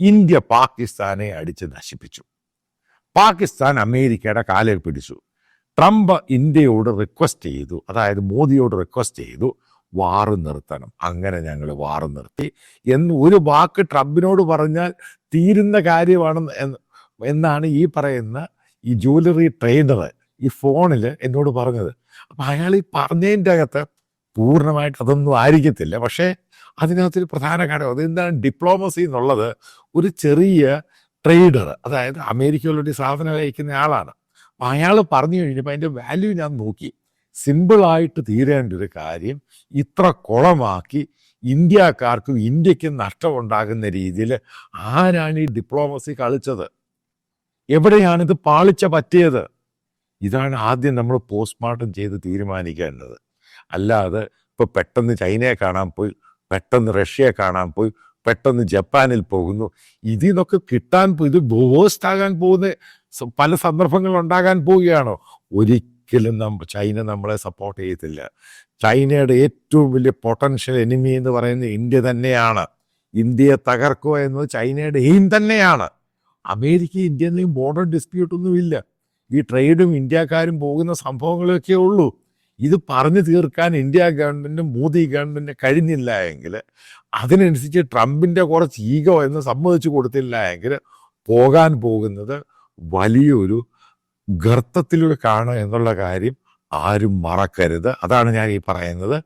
India പാകിസ്ഥാനെ അടിച്ച് നശിപ്പിച്ചു. പാകിസ്ഥാൻ അമേരിക്കയുടെ കാലിൽ പിടിച്ചു. ട്രംപ് ഇന്ത്യയോട് റിക്വസ്റ്റ് ചെയ്തു. അതായത് മോദിയോട് റിക്വസ്റ്റ് ചെയ്തു വാറ് നിർത്തണം. അങ്ങനെ ഞങ്ങൾ വാറ് നിർത്തി. എന്ന് ഒരു വാക്ക് ട്രംപിനോട് പറഞ്ഞാൽ തീരുന്ന കാര്യമാണ് എന്നാണ് ഈ പറയുന്ന ഈ ജ്വല്ലറി ട്രേഡർ ഈ ഫോണിൽ എന്നോട് പറഞ്ഞത്. അപ്പം അയാൾ ഈ പറഞ്ഞതിന്റെ അകത്ത് പൂർണമായിട്ട് അതൊന്നും ആയിരിക്കത്തില്ല. പക്ഷേ അതിനകത്തൊരു പ്രധാന കാര്യം അതെന്താണ് ഡിപ്ലോമസി എന്നുള്ളത് ഒരു ചെറിയ ട്രേഡർ അതായത് അമേരിക്കയിലൊരു സാധനം അയക്കുന്ന ആളാണ്. അപ്പം അയാൾ പറഞ്ഞു കഴിഞ്ഞപ്പോൾ അതിന്റെ വാല്യൂ ഞാൻ നോക്കി. സിമ്പിളായിട്ട് തീരേണ്ട ഒരു കാര്യം ഇത്ര കുളമാക്കി ഇന്ത്യക്കാർക്കും ഇന്ത്യക്കും നഷ്ടമുണ്ടാകുന്ന രീതിയിൽ ആരാണ് ഈ ഡിപ്ലോമസി കളിച്ചത്? എവിടെയാണിത് പാളിച്ച പറ്റിയത്? ഇതാണ് ആദ്യം നമ്മൾ പോസ്റ്റ്മോർട്ടം ചെയ്ത് തീരുമാനിക്കേണ്ടത്. അല്ലാതെ ഇപ്പോൾ പെട്ടെന്ന് ചൈനയെ കാണാൻ പോയി പെട്ടെന്ന് റഷ്യയെ കാണാൻ പോയി പെട്ടെന്ന് ജപ്പാനിൽ പോകുന്നു. ഇതിനൊക്കെ കിട്ടാൻ പോയി ഇത് ബോസ്റ്റ് ആകാൻ പോകുന്ന പല സന്ദർഭങ്ങൾ ഉണ്ടാകാൻ പോവുകയാണോ? ഒരിക്കലും നമ്മ ചൈന നമ്മളെ സപ്പോർട്ട് ചെയ്യത്തില്ല. ചൈനയുടെ ഏറ്റവും വലിയ പൊട്ടൻഷ്യൽ എനിമി എന്ന് പറയുന്നത് ഇന്ത്യ തന്നെയാണ്. ഇന്ത്യയെ തകർക്കുക എന്നത് ചൈനയുടെ എയിം തന്നെയാണ്. അമേരിക്ക ഇന്ത്യയിലെയും ബോർഡർ ഡിസ്പ്യൂട്ടൊന്നുമില്ല ഈ ട്രേഡും ഇന്ത്യക്കാരും പോകുന്ന സംഭവങ്ങളൊക്കെ ഉള്ളൂ. ഇത് പറഞ്ഞു തീർക്കാൻ ഇന്ത്യ ഗവൺമെന്റും മോദി ഗവൺമെന്റിന് കഴിഞ്ഞില്ല എങ്കിൽ അതിനനുസരിച്ച് ട്രംപിന്റെ കുറച്ച് ഈഗോ എന്ന് സമ്മതിച്ചു കൊടുത്തില്ല എങ്കിൽ പോകാൻ പോകുന്നത് വലിയൊരു ഗർത്തത്തിലൂടെ കാണുക എന്നുള്ള കാര്യം ആരും മറക്കരുത്. അതാണ് ഞാൻ ഈ പറയുന്നത്.